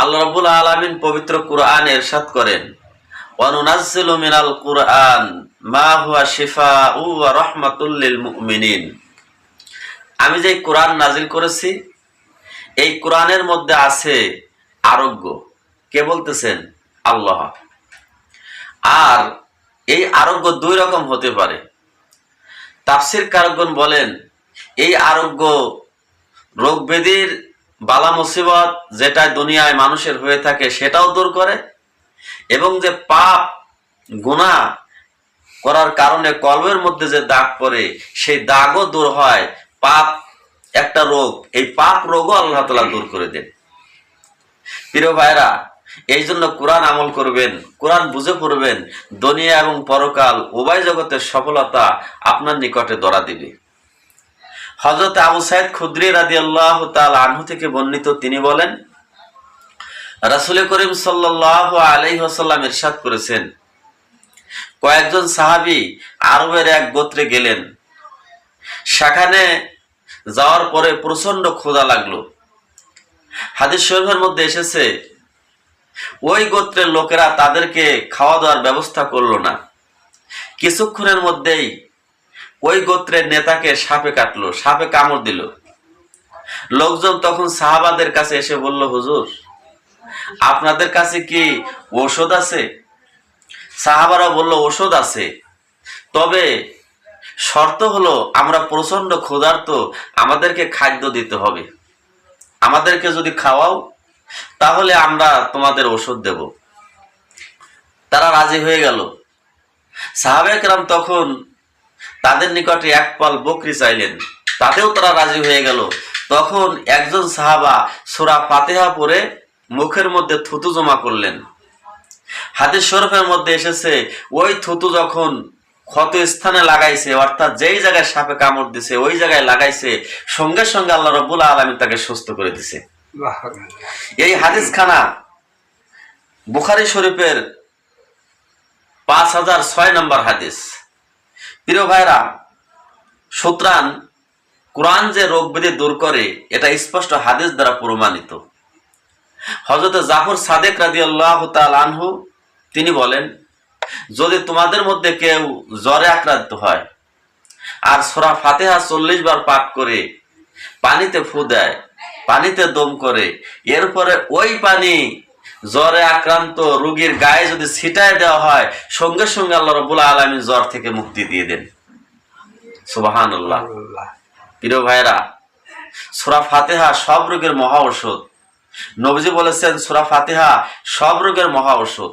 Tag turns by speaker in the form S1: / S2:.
S1: আল্লাহ রাব্বুল আলামিন পবিত্র কুরআন এরশাদ করেন, ওয়ানুনাজ্জিলু মিনাল কুরআন মা হুয়া শিফাউ ওয়া রাহমাতুল লিল আমি যে কোরআন নাজিল করেছি, এই কোরআনের মধ্যে আছে আরোগ্য। কে বলতেছেন? আল্লাহ। আর এই আরোগ্য দুই রকম হতে পারে। তাফসির কারকগণ বলেন, এই আরোগ্য রোগ ব্যাধির বালা মুসিবত যেটা দুনিয়ায় মানুষের হয়ে থাকে সেটাও দূর করে এবং যে পাপ গুণা করার কারণে কলবের মধ্যে যে দাগ পড়ে, সেই দাগও দূর হয়। পাপ একটা রোগ, এই পাপ রোগও আল্লাহ তালা দূর করে দেন। প্রিয় ভাইরা এই জন্য কোরআন আমল করবেন, কোরআন বুঝে পড়বেন, দুনিয়া এবং পরকাল উভয় জগতের সফলতা আপনার নিকটে ধরা দিবে। হজরত আবু সাইদ খুদ্রি রাদি আল্লাহ তাল আনহু থেকে বর্ণিত, তিনি বলেন, রাসুল করিম সাল্লাহ আলাইহাল্লাম ইরশাদ করেছেন। কয়েকজন সাহাবি আরবের এক গোত্রে গেলেন। সেখানে যাওয়ার পরে প্রচণ্ড ক্ষুধা লাগল। হাদিস শরীফের মধ্যে এসেছে, ওই গোত্রের লোকেরা তাদেরকে খাওয়া দাওয়ার ব্যবস্থা করল না। কিছুক্ষণের মধ্যেই ওই গোত্রের নেতাকে সাপে কাটলো, সাপে কামড় দিল। লোকজন তখন সাহাবাদের কাছে এসে বলল, হুজুর, আপনাদের কাছে কি ওষুধ আছে? সাহাবারা বলল ওষুধ আছে। তবে শর্ত হলো আমরা প্রচণ্ড ক্ষুধার্ত, আমাদেরকে খাদ্য দিতে হবে। আমাদেরকে যদি খাওয়াও, তাহলে আমরা তোমাদের ওষুধ দেব। তারা রাজি হয়ে গেল। সাহাবেকরাম তখন তাদের নিকটে এক পাল বকরি চাইলেন। তাতেও তারা রাজি হয়ে গেল। তখন একজন সাহাবা সোরা ফাতেহা পরে মুখের মধ্যে থুতু জমা করলেন। হাতের শরফের মধ্যে এসেছে ওই থুতু যখন ক্ষত স্থানে লাগাইছে অর্থাৎ যেই জায়গায় সাপে কামড় দিছে ওই জায়গায় লাগাইছে সঙ্গে সঙ্গে আল্লাহ রবুল্লা আলমী তাকে সুস্থ করে দিছে। এই হাদিস খানা বুখারি শরীফের পাঁচ হাজার ছয় নম্বর হাদিস। প্রিয় ভাইরা সুতরাং কোরআন যে রোগ ব্যাধি দূর করে, এটা স্পষ্ট হাদিস দ্বারা প্রমাণিত। হজরত জাফর সাদেক রাজি আল্লাহ আনহু, তিনি বলেন, যদি তোমাদের মধ্যে কেউ জ্বরে আক্রান্ত হয় আর সোরা ফাতেহা চল্লিশ বার পাঠ করে পানিতে ফু দেয়, পানিতে দম করে, এরপরে ওই পানি জ্বরে আক্রান্ত রোগীর গায়ে যদি ছিটায় দেওয়া হয় সঙ্গে সঙ্গে আল্লাহ রবুল্লা আলমী জ্বর থেকে মুক্তি দিয়ে দেন। সুবাহান আল্লাহ প্রিয় ভাইরা সুরা ফাতেহা সব রোগের মহা ঔষধ। নবজি বলেছেন সুরা ফাতেহা সব রোগের মহা ঔষধ।